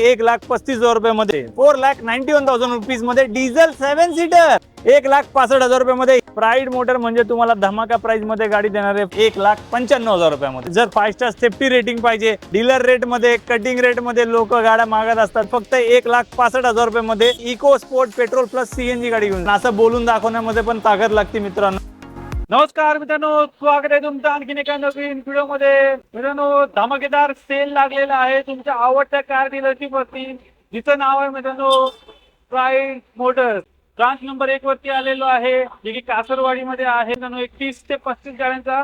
एक लाख पस्तीस हजार रुपये मध्ये four lakh ninety one thousand रुपीजमध्ये diesel seven seater. एक लाख पासष्ट हजार रुपये मध्ये प्राईड मोटर म्हणजे तुम्हाला धमाका प्राइसमध्ये गाडी देणार आहे. एक लाख पंच्याण्णव हजार रुपयामध्ये. जर फाय स्टार सेफ्टी रेटिंग पाहिजे डीलर रेटमध्ये कटिंग रेटमध्ये लोक गाड्या मागत असतात. फक्त एक लाख पासष्ट हजार रुपये मध्ये eco sport petrol plus CNG गाडी घेऊन. असं बोलून दाखवण्यामध्ये पण ताकद लागते मित्रांनो. नमस्कार मित्रांनो स्वागत आहे तुमचं आणखीन एका नवीन व्हिडिओमध्ये मित्रांनो धमाकेदार सेल लागलेला आहे. तुमच्या आवडत्या कार डीलरशिप वरती जिचं नाव आहे मित्रांनो प्राईड मोटर्स ब्रांच नंबर एक वरती आलेलो आहे जे की कासरवाडीमध्ये आहे. मित्रांनो एक तीस ते पस्तीस गाड्यांचा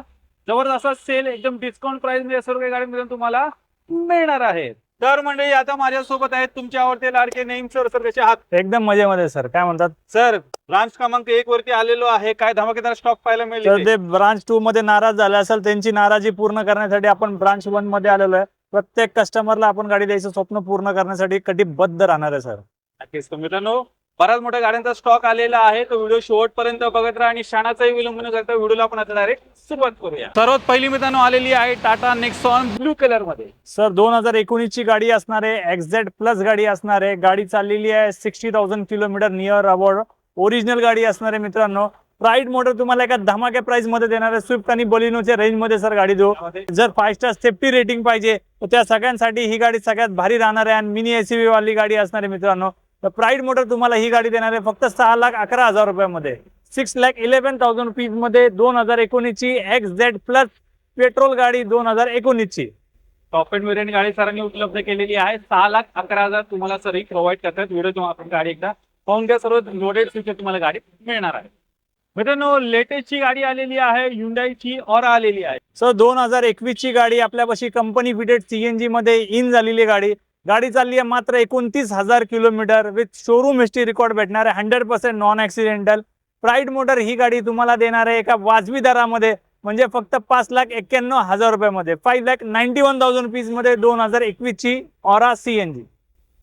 जबरदस्त सेल एकदम डिस्काउंट प्राइसमध्ये सर्व काही गाड्या मित्रांनो तुम्हाला मिळणार आहे तर मंडळी आता माझ्यासोबत आहेत तुमचे आवडते लाडके नेम सर सर कसे आहात? एकदम मजेमध्ये सर काय म्हणतात? सर ब्रांच क्रमांक एक वरती आलेलो आहे. काय धमाकेदार स्टॉक पाहायला तर मिळेल ते ब्रांच टू मध्ये नाराज झाले असेल त्यांची नाराजी पूर्ण करण्यासाठी आपण ब्रांच वनमध्ये आलेलो आहे. प्रत्येक कस्टमरला आपण गाडी द्यायचं स्वप्न पूर्ण करण्यासाठी कटिबद्ध राहणार आहे सर नक्कीच. मित्रांनो बऱ्याच मोठ्या गाड्यांचा स्टॉक आलेला आहे. तो व्हिडिओ शेवटपर्यंत बघत राहा आणि क्षणाचाही विलंब न करता व्हिडिओला आपण आता डायरेक्ट सुरुवात करूया. सर्वात पहिली मित्रांनो आलेली आहे टाटा नेक्सॉन ब्लू कलरमध्ये. सर दोन हजार एकोणीस ची गाडी असणार आहे एक्झॅक्ट प्लस गाडी असणार आहे गाडी चाललेली आहे sixty thousand kilometre near about original गाडी असणार आहे मित्रांनो. प्राईड मोटर तुम्हाला एका धमाक्या प्राइसमध्ये देणार आहे. स्विफ्ट आणि बलिनोच्या रेंजमध्ये सर गाडी देऊ. जर फाय स्टार सेफ्टी रेटिंग पाहिजे तर त्या सगळ्यांसाठी ही गाडी सगळ्यात भारी राहणार आहे. आणि मिनी एसयूव्ही वाली गाडी असणार आहे मित्रांनो तर प्राईड मोटर तुम्हाला ही गाडी देणार आहे. फक्त सहा लाख अकरा हजार रुपयामध्ये. सिक्स लॅक इलेव्हन थाउजंड रुपीजमध्ये दोन हजार एकोणीसची एक्स झेड प्लस पेट्रोल गाडी दोन हजार एकोणीसची. टॉप एंड वेरियंट गाडी सरांनी उपलब्ध केलेली आहे. सहा लाख अकरा हजार तुम्हाला सर प्रोव्हाइड करतात. व्हिडिओ तुम्हाला आपण गाडी एकदा पाहून घ्या सर्व लोडेड फीचर तुम्हाला गाडी मिळणार आहे. मित्रांनो लेटेस्टची गाडी आलेली आहे. युंडाईची ऑरा आलेली आहे. सर दोन हजार एकवीस ची गाडी आपल्यापाशी कंपनी फिटेड सीएनजी मध्ये इन झालेली गाडी. गाडी चालली आहे मात्र एकोणतीस हजार kilometre with showroom history record भेटणार आहे. Hundred percent non accidental Pride Motor ही गाडी तुम्हाला देणार आहे एका वाजवी दरामध्ये म्हणजे फक्त पाच लाख एक्क्याण्णव हजार रुपयामध्ये. Five lakh ninety one thousand पीसमध्ये दोन हजार एकवीस ची ऑरा जी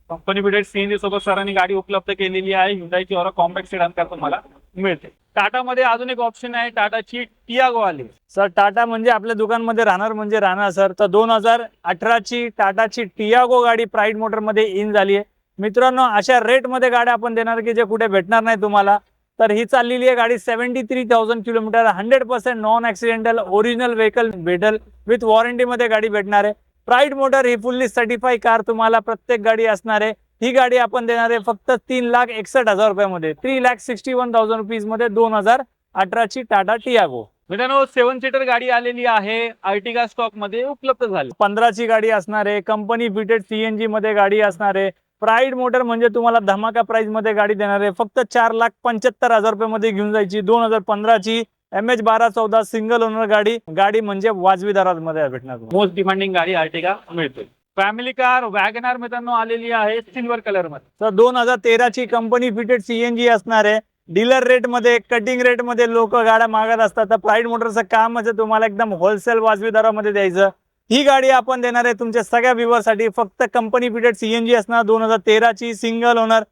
कंपनी बिडेड सीएनजी सोबत सरांनी गाडी उपलब्ध केलेली आहे. युंडाईची ऑरा कॉम्पॅक्ट सेडान करतो तुम्हाला. मिळते. टाटामध्ये अजून एक ऑप्शन आहे टाटाची टियागो आली. सर टाटा म्हणजे आपल्या दुकानमध्ये राहणार म्हणजे राहणार सर. तर दोन हजार अठराची टाटाची टियागो गाडी प्राईड मोटरमध्ये इन झाली आहे. मित्रांनो अशा रेटमध्ये गाड्या आपण देणार की जे कुठे भेटणार नाही तुम्हाला. तर ही चाललेली आहे गाडी seventy three thousand kilometre hundred percent non accidental original vehicle भेटल विथ वॉरंटीमध्ये गाडी भेटणार आहे. प्राईड मोटर ही फुल्ली सर्टिफाय कार तुम्हाला प्रत्येक गाडी असणार आहे. ही गाडी आपण देणार आहे फक्त तीन लाख एकसष्ट हजार रुपयामध्ये. Three lakh sixty one thousand रुपीजमध्ये दोन हजार अठराची टाटा टियागो. मित्रांनो सेव्हन सीटर गाडी आलेली आहे. आर्टिगा स्टॉकमध्ये उपलब्ध झाली. पंधराची गाडी असणार आहे. कंपनी फिटेड सीएनजी मध्ये गाडी असणार आहे. प्राईड मोटर म्हणजे तुम्हाला धमाका प्राइसमध्ये गाडी देणार आहे. फक्त चार लाख पंच्याहत्तर हजार रुपये मध्ये घेऊन जायची दोन हजार पंधराची एम एच बारा चौदा सिंगल ओनर गाडी. गाडी म्हणजे वाजवी दरामध्ये भेटणार तुम्हाला. मोस्ट डिमांडिंग गाडी आर्टिगा मिळते. फॅमिली कार वॅगनार मित्रांनो आलेली आहे सिल्वर कलरमध्ये. तर दोन हजार तेराची कंपनी फिटेड सीएनजी असणार आहे. डीलर रेटमध्ये कटिंग रेटमध्ये लोक गाड्या मागत असतात. तर प्राईड मोटरचं कामच तुम्हाला एकदम होलसेल वाजवी दरामध्ये द्यायचं. ही गाडी आपण देणार आहे तुमच्या सगळ्या व्ह्युअरसाठी फक्त कंपनी फिटेड सीएनजी असणार. दोन हजार तेराची सिंगल ओनर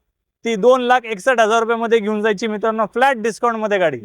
ती दोन लाख एकसष्ट हजार रुपयामध्ये घेऊन जायची मित्रांनो. फ्लॅट डिस्काउंटमध्ये गाडी.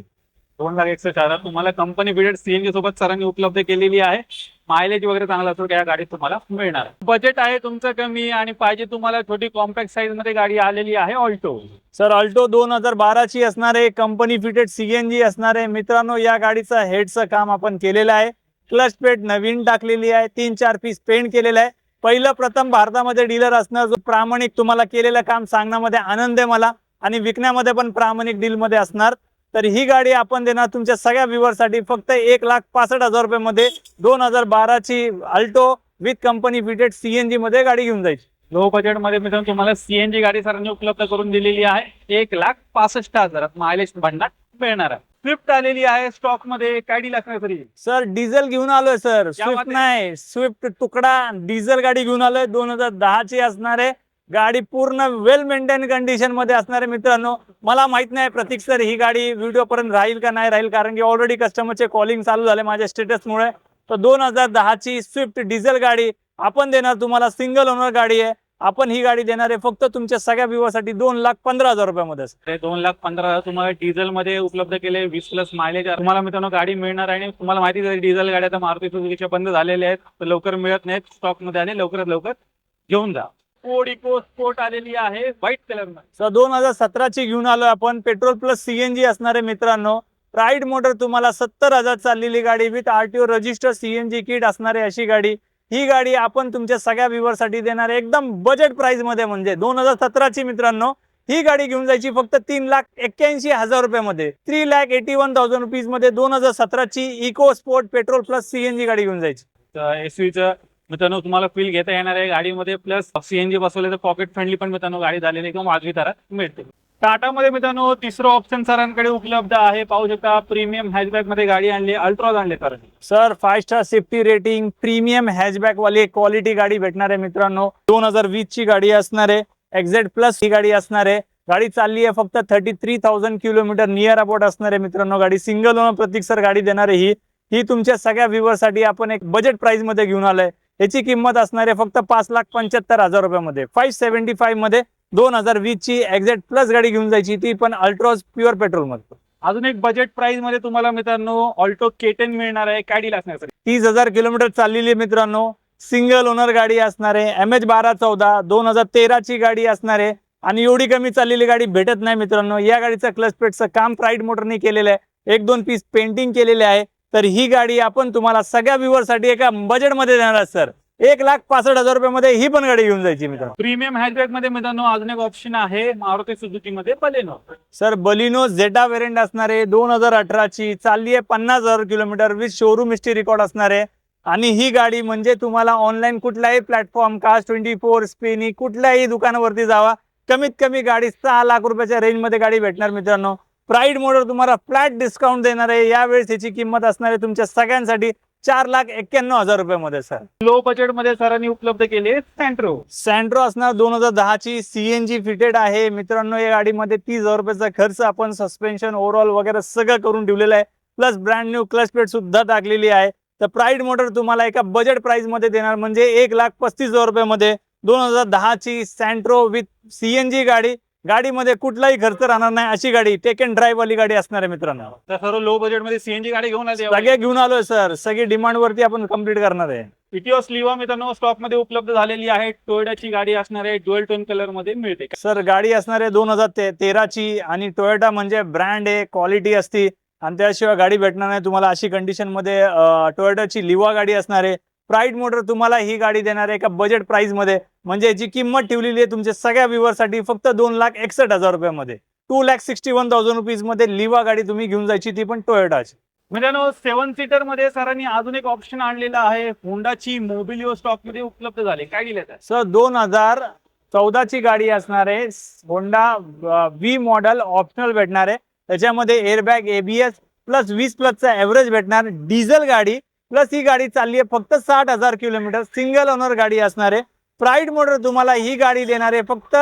दोन लाख एकसष्ट हजार. तुम्हाला कंपनी पिरियड सीएनजी सोबत सरांनी उपलब्ध केलेली आहे. मायलेज वगैरे चांगला असतो या गाडीत तुम्हाला मिळणार. बजेट आहे तुमचं कमी आणि पाहिजे तुम्हाला छोटी कॉम्पॅक्ट साईजमध्ये गाडी आलेली आहे ऑल्टो सर अल्टो दोन हजार बाराची असणार आहे कंपनी फिटेड सीएनजी असणार आहे मित्रांनो या गाडीचं हेडचं काम आपण केलेलं आहे. क्लच पेट नवीन टाकलेली आहे. तीन चार पीस पेंट केलेलं आहे. पहिलं प्रथम भारतामध्ये डीलर असणं जो प्रामाणिक तुम्हाला केलेलं काम सांगण्यामध्ये आनंद आहे मला आणि विकण्यामध्ये पण प्रामाणिक डील मध्ये असणार. तर ही गाडी आपण देणार तुमच्या सगळ्या व्ह्युअरसाठी फक्त एक लाख पासष्ट हजार रुपये मध्ये दोन हजार बाराची Alto with company fitted CNG मध्ये गाडी घेऊन जायची. लो बजेटमध्ये मित्रांनो तुम्हाला सीएनजी गाडी सरांनी उपलब्ध करून दिलेली आहे. एक लाख पासष्ट हजारात मायलेज भंडार मिळणार आहे. स्विफ्ट आलेली आहे स्टॉकमध्ये काय डील असणार तरी? सर डिझेल घेऊन आलोय सर. स्विफ्ट. नाही. स्विफ्ट तुकडा डिझेल गाडी घेऊन आलोय. दोन हजार दहाची असणार आहे. गाडी पूर्ण वेल मेंटेन कंडिशनमध्ये असणारे मित्रांनो मला माहीत नाही प्रतीक सर ही गाडी व्हिडिओ पर्यंत राहील का नाही राहील? कारण की ऑलरेडी कस्टमरचे कॉलिंग चालू झाले माझ्या स्टेटसमुळे तर दोन हजार दहाची स्विफ्ट डिझेल गाडी आपण देणार तुम्हाला सिंगल ओनर गाडी आहे. आपण ही गाडी देणार आहे फक्त तुमच्या सगळ्या व्ह्यूसाठी दोन लाख पंधरा हजार रुपयामध्ये दोन लाख पंधरा हजार तुम्हाला डिझेल मध्ये उपलब्ध केले वीस प्लस मायलेज तुम्हाला मित्रांनो गाडी मिळणार आहे आणि तुम्हाला माहिती आहे डिझेल गाड्या आता मारुती सुझुकीच्या बंद झालेल्या आहेत. तर लवकर मिळत नाहीत स्टॉकमध्ये आणि लवकरात लवकर घेऊन जा. फोर्ड इको स्पोर्ट आलेली आहे व्हाईट कलर दोन हजार सतराची घेऊन आलो आपण. पेट्रोल प्लस सीएनजी असणारे मित्रांनो प्राईड मोटर तुम्हाला सत्तर हजार चाललेली गाडी with RTO register CNG kit असणारी अशी गाडी. ही गाडी आपण तुमच्या सगळ्या व्ह्युअरसाठी देणार. एकदम बजेट प्राइसमध्ये म्हणजे दोन हजार सतराची मित्रांनो ही गाडी घेऊन जायची फक्त तीन लाख एक्क्याऐंशी हजार रुपयामध्ये three lakh eighty one thousand रुपीजमध्ये दोन हजार सतराची eco sport petrol plus CNG गाडी घेऊन जायची. एसयूचं मित्रांनो तुम्हाला फील घेता येणार आहे गाडीमध्ये प्लस सीएनजी बसवले तर पॉकेट फ्रेंडली पण मित्रांनो गाडी झालेली किंवा वाजवी दरात मिळते. टाटामध्ये मित्रांनो तिसरं ऑप्शन सरांकडे उपलब्ध आहे. पाहू शकता प्रीमियम हॅचबॅकमध्ये गाडी आणली अल्ट्रॉज आणले तर. Sir five star safety rating premium hatchback वाली क्वालिटी गाडी भेटणार आहे मित्रांनो. दोन हजार वीस ची गाडी असणार आहे. एक्झॅक्ट प्लस ही गाडी असणार आहे. गाडी चालली आहे फक्त thirty three thousand kilometre near about असणार आहे मित्रांनो. गाडी सिंगल ओनर प्रतीक सर गाडी देणार आहे ही. ही तुमच्या सगळ्या व्ह्युअरसाठी आपण एक बजेट प्राइसमध्ये घेऊन आलोय. याची किंमत असणार आहे फक्त पाच लाख पंच्याहत्तर हजार रुपयामध्ये. फाईव्ह सेव्हन्टी फाईव्हमध्ये दोन हजार वीस ची एक्झॅक्ट प्लस गाडी घेऊन जायची. ती पण अल्ट्रॉज प्युअर पेट्रोलमध्ये. अजून एक बजेट प्राइसमध्ये तुम्हाला मित्रांनो ऑल्टो केटेन मिळणार आहे काय डील असणार सर तीस हजार किलोमीटर चाललेली आहे मित्रांनो. सिंगल ओनर गाडी असणार आहे. एम एच बारा चौदा दोन हजार तेराची गाडी असणार आहे. आणि एवढी कमी चाललेली गाडी भेटत नाही मित्रांनो. या गाडीचं क्लच प्लेटचं काम प्राईड मोटरने केलेलं आहे. एक दोन पीस पेंटिंग केलेले आहे. तर ही गाडी आपण तुम्हाला सगळ्या व्ह्युअरसाठी एका बजेटमध्ये देणार आहोत सर. एक लाख पासष्ट हजार रुपयामध्ये ही पण गाडी घेऊन जायची मित्रांनो. प्रीमियम हॅचबॅकमध्ये मित्रांनो अजून एक ऑप्शन आहे मारुती सुझुकी मध्ये Baleno. Sir Baleno Zeta variant असणार आहे दोन हजार अठराची चालली आहे पन्नास हजार kilometre with showroom history record असणार. आहे आणि ही गाडी म्हणजे तुम्हाला ऑनलाईन कुठल्याही platform cars twenty four Spinny कुठल्याही दुकानावरती जावा. कमीत कमी गाडी सहा लाख रुपयाच्या रेंजमध्ये गाडी भेटणार मित्रांनो. प्राईड मोडवर तुम्हाला फ्लॅट डिस्काउंट देणार आहे. यावेळेस याची किंमत असणार आहे तुमच्या सगळ्यांसाठी चार लाख एक्क्याण्णव हजार रुपयामध्ये सर लो बजेटमध्ये सरांनी उपलब्ध केले सँट्रो सँट्रो असणार दोन हजार दहाची सीएनजी फिटेड आहे. मित्रांनो या गाडीमध्ये तीस हजार रुपयाचा खर्च आपण सस्पेन्शन ओव्हरऑल वगैरे सगळं करून ठेवलेलं आहे. Plus brand new clutch plate सुद्धा टाकलेली आहे. तर प्राईड मोटर तुम्हाला एका बजेट प्राइसमध्ये देणार म्हणजे एक लाख पस्तीस हजार रुपयामध्ये दोन हजार दहाची सँट्रो विथ सीएनजी गाडी. गाडीमध्ये कुठलाही खर्च राहणार नाही. अशी गाडी टेक अँड ड्राईव्ह वाली गाडी असणार आहे मित्रांनो. तर सर्व लो बजेटमध्ये सीएनजी गाडी घेऊन आली. सगळे घेऊन आलोय सर सगळी डिमांड वरती आपण कंप्लीट करणार आहे. इटिओस लिवा मित्रांनो स्टॉकमध्ये उपलब्ध झालेली आहे. टोयोटाची गाडी असणार आहे. डुएल टोन कलरमध्ये मिळते सर गाडी असणार आहे दोन हजार तेराची आणि टोयोटा म्हणजे ब्रँड आहे क्वालिटी असती. आणि त्याशिवाय गाडी भेटणार नाही. तुम्हाला अशी कंडिशनमध्ये टोयोटाची लिवा गाडी असणार आहे. प्राईड मोटर तुम्हाला ही गाडी देणार आहे एका बजेट प्राइसमध्ये. म्हणजे याची किंमत ठेवलेली आहे तुमच्या सगळ्या व्ह्युअरसाठी फक्त दोन लाख एकसष्ट हजार रुपयामध्ये. Two lakh sixty one thousand रुपीजमध्ये Liva गाडी तुम्ही घेऊन जायची ती पण टोयोटाची मित्रांनो सेव्हन सीटरमध्ये सरांनी अजून एक ऑप्शन आणलेला आहे. होंडाची मोबिलिओ स्टॉकमध्ये उपलब्ध झाले. काय दिले सर दोन हजार चौदाची गाडी असणार आहे. होंडा व्ही मॉडेल ऑप्शनल भेटणार आहे. त्याच्यामध्ये एअरबॅग एबीएस प्लस वीस प्लसचा ॲव्हरेज भेटणार. डिझेल गाडी प्लस ही गाडी चालली आहे फक्त साठ हजार किलोमीटर. सिंगल ओनर गाडी असणार आहे. प्राईड मोटर तुम्हाला ही गाडी देणार आहे फक्त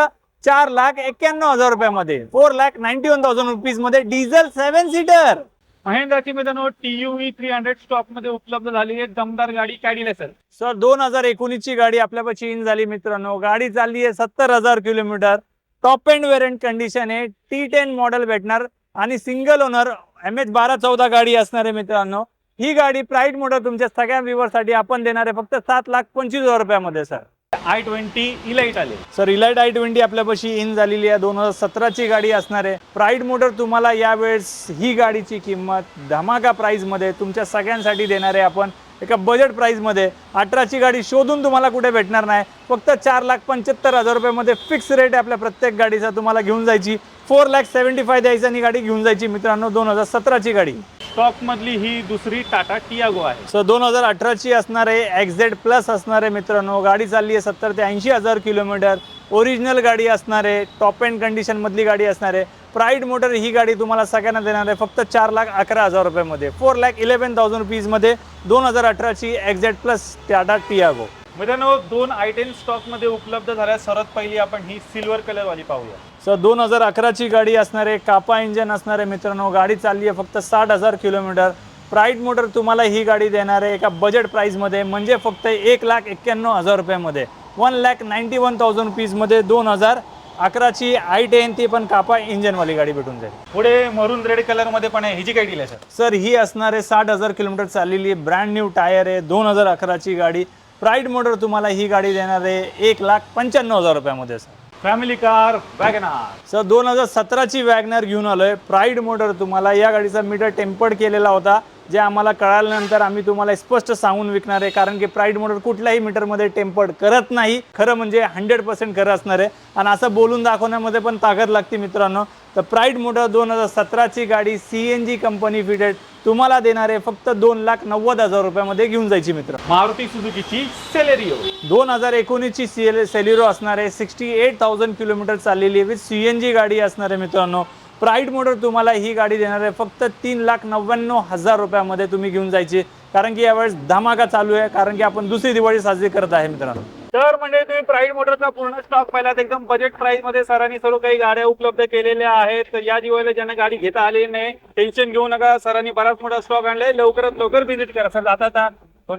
चार लाख एक्क्याण्णव हजार रुपयामध्ये. Four lakh ninety one thousand रुपीजमध्ये diesel seven seater महिंद्राची मित्रांनो टीयूव्ही थ्री हंड्रेड स्टॉकमध्ये उपलब्ध झालेली आहे. दमदार गाडी काय दिले सर सर दोन हजार एकोणीसची गाडी आपल्यापाशी इन झाली मित्रांनो. गाडी चालली आहे सत्तर हजार kilometre. Top end variant condition आहे. टी टेन मॉडेल भेटणार. आणि सिंगल ओनर एम एच बारा चौदा गाडी असणार आहे मित्रांनो. ही गाडी प्राईड मोटर तुमच्या सगळ्या व्ह्युअरसाठी आपण देणार आहे फक्त सात लाख पंचवीस हजार रुपयामध्ये सर. आय ट्वेंटी इलाइट आले. सर इलाइट आय ट्वेंटी आपल्यापाशी इन झालेली आहे. दोन हजार सतराची गाडी असणार आहे. प्राईड मोटर तुम्हाला यावेळेस ही गाडीची किंमत धमाका प्राईजमध्ये तुमच्या सगळ्यांसाठी देणार आहे आपण. एका बजेट प्राईजमध्ये अठराची गाडी शोधून तुम्हाला कुठे भेटणार नाही. फक्त चार लाख पंच्याहत्तर हजार रुपयामध्ये फिक्स रेट आहे आपल्या प्रत्येक गाडीचा. तुम्हाला घेऊन जायची. फोर लाख सेव्हन्टी फाय द्यायची आणि गाडी घेऊन जायची. मित्रांनो दोन हजार सतराची गाडी. स्टॉकमधली ही दुसरी टाटा टियागो आहे. सो दोन हजार अठराची असणार आहे एक्झेड प्लस असणार आहे मित्रांनो गाडी चालली आहे सत्तर ते ऐंशी हजार किलोमीटर. ओरिजिनल गाडी असणार आहे टॉप एंड कंडिशनमधली गाडी असणार. आहे प्राईड मोटर ही गाडी तुम्हाला सगळ्यांना देणार आहे फक्त चार लाख अकरा हजार रुपयामध्ये. फोर लाख इलेव्हन थाउजंड रुपीजमध्ये दोन हजार अठराची एक्झेड प्लस टाटा टियागो मित्रांनो दोन आयटेन स्टॉकमध्ये उपलब्ध झाल्या. सर्वात पहिली आपण ही सिल्वर कलर वाली पाहूया. सर दोन हजार अकराची गाडी असणार आहे कापा इंजन असणार आहे मित्रांनो गाडी चालली आहे फक्त साठ हजार किलोमीटर. प्राईड मोटर तुम्हाला ही गाडी देणार आहे एका बजेट प्राईजमध्ये म्हणजे फक्त एक लाख एक्क्याण्णव हजार रुपयामध्ये. One lakh ninety one thousand रुपीजमध्ये दोन हजार अकराची आय टेन ती पण कापा इंजनवाली गाडी भेटून जाईल. पुढे मरून रेड कलरमध्ये पण आहे. हिची काय दिली सर? सर ही असणार आहे साठ हजार किलोमीटर चाललेली आहे. ब्रँड न्यू टायर आहे. दोन हजार अकराची गाडी. प्राईड मोटर तुम्हाला ही गाडी देणार आहे एक लाख पंच्याण्णव हजार रुपयामध्ये sir family car WagonR sir दोन हजार सतराची वॅगनर घेऊन आलोय. प्राईड मोटर तुम्हाला या गाडीचा मीटर टेम्पर्ड केलेला होता. जे आम्हाला कळाल्यानंतर आम्ही तुम्हाला स्पष्ट सांगून विकणार आहे. कारण की प्राईड मोटर कुठल्याही मीटरमध्ये टेम्पर्ड करत नाही. खरं म्हणजे हंड्रेड पर्सेंट खरं असणार आहे. आणि असं बोलून दाखवण्यामध्ये पण ताकद लागते मित्रांनो. तर प्राईड मोटर दोन हजार सतराची गाडी C N G company fitted तुम्हाला देणार आहे. फक्त दोन लाख नव्वद हजार रुपयामध्ये घेऊन जायची मित्र. मारुती सुझुकीची सेलेरिओ दोन हजार एकोणीसची सी एल सेल्युरो असणार आहे. सिक्स्टी एट थाउजंड किलोमीटर चाललेली विथ सी एन जी गाडी असणार आहे मित्रांनो. प्राईड मोटर तुम्हाला ही गाडी देणार आहे. फक्त तीन लाख नव्याण्णव हजार रुपयामध्ये तुम्ही घेऊन जायची. कारण की यावेळेस धमाका चालू आहे. कारण की आपण दुसरी दिवाळी साजरी करत आहे मित्रांनो. तर म्हणजे तुम्ही प्राईड मोटरचा पूर्ण स्टॉक पाहिलात. एकदम बजेट प्राइसमध्ये सरांनी सर्व काही गाड्या उपलब्ध केलेल्या आहेत. तर या दिवाळीला ज्यांना गाडी घेता आली नाही टेन्शन घेऊ नका. सरांनी बराच मोठा स्टॉक आणलाय. लवकरात लवकर व्हिजिट करा. सर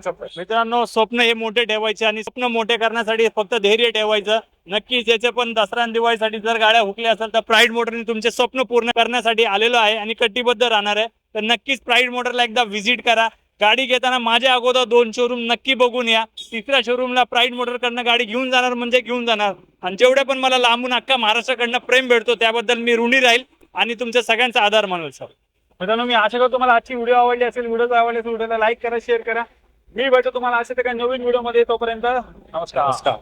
शब्द मित्रांनो स्वप्न हे मोठे ठेवायचे आणि स्वप्न मोठे करण्यासाठी फक्त धैर्य ठेवायचं. नक्कीच याचे पण दसरा आणि दिवाळीसाठी जर गाड्या हुकल्या असेल तर प्राईड मोटरने तुमचे स्वप्न पूर्ण करण्यासाठी आलेलो आहे आणि कटिबद्ध राहणार आहे. तर नक्कीच प्राईड मोटरला एकदा व्हिजिट करा. गाडी घेताना माझ्या अगोदर दोन शोरूम नक्की बघून या. तिसऱ्या शोरूमला प्राईड मोटर कडनं गाडी घेऊन जाणार म्हणजे घेऊन जाणार. आणि जेवढ्या पण मला लांबून अख्खा महाराष्ट्राकडनं प्रेम भेटतो त्याबद्दल मी ऋणी राहील आणि तुमच्या सगळ्यांचा आधार मानल सर. मित्रांनो मी आशा करतो तुम्हाला आजची व्हिडिओ आवडली असेल व्हिडिओ आवडली असेल व्हिडिओला लाईक करा शेअर करा. मी भेटतो तुम्हाला असे काही नवीन व्हिडिओमध्ये तोपर्यंत. नमस्कार. नमस्कार.